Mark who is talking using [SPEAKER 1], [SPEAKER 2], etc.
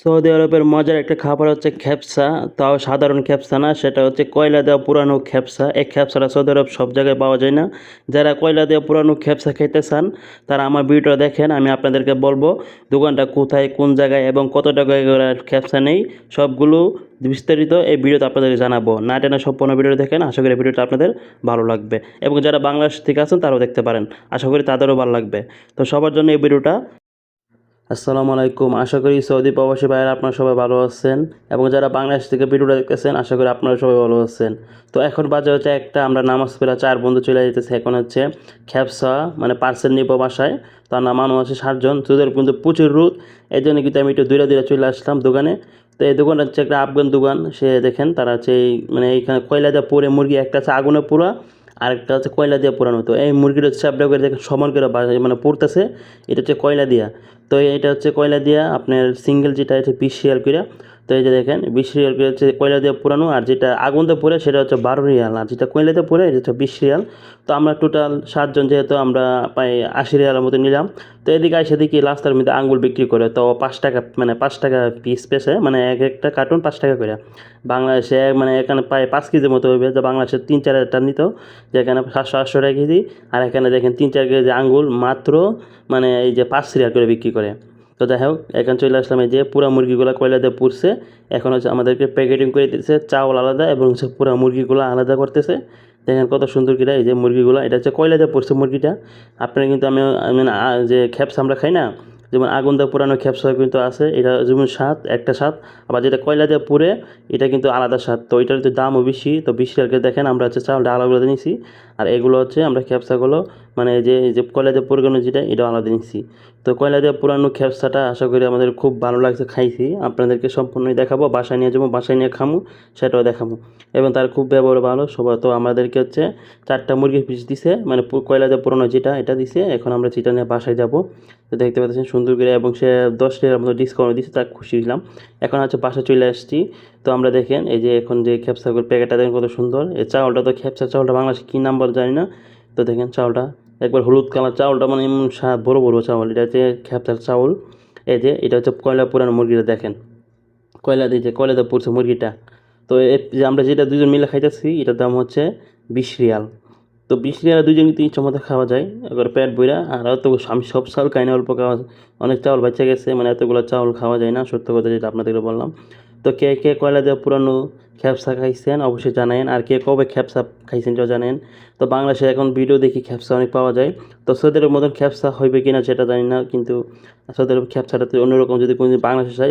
[SPEAKER 1] Saudi আরবের মজার একটা খাবার হচ্ছে খ্যাপসা, তাও সাধারণ খ্যাপসা না, সেটা হচ্ছে কয়লা দেওয়া পুরানো খ্যাপসা। এই খ্যাপসাটা সৌদি আরব সব জায়গায় পাওয়া যায় না। যারা কয়লা দেওয়া পুরানো খ্যাপসা খেতে চান, তারা আমার ভিডিওটা দেখেন, আমি আপনাদেরকে বলব দোকানটা কোথায়, কোন জায়গায় এবং কত টাকায় খেপসা নেই, সবগুলো বিস্তারিত এই ভিডিওতে আপনাদের জানাব। না টেনে সম্পূর্ণ ভিডিও দেখেন, আশা করি ভিডিওটা আপনাদের ভালো লাগবে। এবং যারা বাংলাদেশ থেকে আছেন, তারাও দেখতে পারেন, আশা করি তাদেরও ভালো লাগবে। তো সবার জন্য এই ভিডিওটা আসসালামু আলাইকুম। আশা করি সৌদি প্রবাসী ভাইয়েরা আপনারা সবাই ভালো আছেন এবং যারা বাংলাদেশ থেকে ভিডিওটা দেখতেছেন, আশা করি আপনারা সবাই ভালো আছেন। তো এখন বাজে হচ্ছে একটা, আমরা নামাজ পেলা চার বন্ধু চলে যেতেছে এখন হচ্ছে খ্যাপসা মানে পার্সেল নিব বাসায় তার নাম মানুষ আছে ষাটজন তোদের কিন্তু প্রচুর রোদ। এই জন্য কিন্তু আমি একটু দূরে দূরে চলে আসলাম দোকানে। তো এই দোকানটা হচ্ছে একটা আফগান দোকান, সে দেখেন তারা হচ্ছে মানে এইখানে কয়লা দিয়ে পুরে মুরগি, একটা আছে আগুনে পুরা আরেকটা হচ্ছে কয়লা দিয়ে পোড়ানো তো এই মুরগিটা হচ্ছে আপনার করে দেখেন, সমান করে মানে পড়তেছে। এটা হচ্ছে কয়লা দিয়া। তো এটা হচ্ছে কয়লা দিয়া আপনার সিঙ্গেল যেটা হচ্ছে পিস রিয়াল করে তো এই যে দেখেন, বিশ রিয়াল করে হচ্ছে কয়লা দিয়ে পুরানো, আর যেটা আগুন দিয়ে পড়ে সেটা হচ্ছে বারো রিয়াল, আর যেটা কয়লা দিয়ে পড়ে, এটা হচ্ছে বিশ রিয়াল। তো আমরা টোটাল সাতজন যেহেতু আমরা প্রায় আশি রিয়ালের মতো নিলাম। তো এদিকে এসে দেখি রাস্তার মধ্যে আঙ্গুল বিক্রি করে, তো পাঁচ টাকা মানে পাঁচ টাকা পিস পেসে মানে এক একটা কার্টুন পাঁচ টাকা করে। বাংলাদেশে মানে এখানে প্রায় পাঁচ কেজির মতো হবে যে বাংলাদেশে তিন, চার হাজার টাকা নিত যেখানে সাতশো, আটশো টাকা কেজি, আর এখানে দেখেন তিন, চার কেজি আঙ্গুল মাত্র মানে এই যে পাঁচ রিয়াল করে বিক্রি করে। তো যাই হোক এখন চলে আসলাম এই যে পুরা মুরগিগুলো কয়লাতে পুড়ছে। এখন হচ্ছে আমাদেরকে প্যাকেটিং করে দিতেছে চাউল আলাদা এবং হচ্ছে পুরা মুরগিগুলো আলাদা করতেছে। দেখেন কত সুন্দর করে এই যে মুরগিগুলো এটা হচ্ছে কয়লাতে পড়ছে মুরগিটা। আপনারা কিন্তু আমি আমি না, আ, যে খ্যাপস আমরা খাই না যেমন আগুন দিয়ে পুরানো খ্যাপসা কিন্তু আছে এটা যেমন স্বাদ একটা স্বাদ। আবার যেটা কয়লা দিয়ে পুড়ে এটা কিন্তু আলাদা স্বাদ। তো এটার তো দামও বেশি তো বেশি আর দেখেন আমরা হচ্ছে চাউলটা আলাদা নিয়েছি। আর এগুলো হচ্ছে আমরা খ্যাপসাগুলো মানে যে যে কয়লা দিয়ে পুরানো যেটা এটা আলাদা নিচ্ছি তো কয়লা দিয়ে পুরানো খ্যাপসাটা আশা করি আমাদের খুব ভালো লাগছে খাইছি। আপনাদেরকে সম্পূর্ণই দেখাবো, বাসায় নিয়ে যাব, বাসায় নিয়ে খামু, সেটাও দেখাবো। এবং তার খুব ব্যবহার ভালো সবাই তো আমাদেরকে হচ্ছে চারটা মুরগির পিস দিছে মানে কয়লা দিয়ে পুরানো যেটা, এটা দিছে, এখন আমরা যেটা নিয়ে বাসায় যাব। তো দেখতে পাচ্ছেন সুন্দর করে, এবং সে দশ টাকার মতো ডিসকাউন্ট দিচ্ছে তার খুশি হলাম এখন হচ্ছে বাসায় চলে আসছি। তো আমরা দেখেন, এই যে এখন যে খ্যাপসাগুলোর প্যাকেটটা দেখেন কত সুন্দর। এই চাউলটা তো খ্যাপসা চাউলটা বাংলাদেশে কী নাম্বার জানি না। তো দেখেন চাউলটা, একবার হলুদ কালার চাউলটা মানে এমন স্বাদ বড় বড় চাউল, এটা হচ্ছে খ্যাপসার চাউল। এই যে, এটা হচ্ছে কয়লা পুরানো মুরগিটা দেখেন। কয়লা দিয়ে যে কয়লাতে পড়ছে মুরগিটা। তো যে আমরা যেটা দুজন মিলে খাইতেছি, এটার দাম হচ্ছে বিশ রিয়াল। তো বিশ রিয়াল দুজন কিন্তু ইচ্ছা মতো খাওয়া যায় এবার পেট বইরা আর অত আমি সব চাউল খাই না, অল্প খাওয়া, অনেক চাউল বাচ্চা গেছে মানে এতগুলো চাউল খাওয়া যায় না, সত্য কথা যেটা আপনাদেরকে বললাম। তো কে কে কয়লা দেওয়া পুরানো খ্যাপসা খাইছেন, অবশ্যই জানেন। আর কে কবে খ্যাপসা খাইছেন যা জানেন। তো বাংলাদেশে এখন ভিডিও দেখি খ্যাপসা অনেক পাওয়া যায়। তো সৌদি আরবের মতন খ্যাপসা হইবে কিনা সেটা জানি না, কিন্তু সৌদি আরব খ্যাপসাটা অন্যরকম। যদি কোনো বাংলাদেশে যায়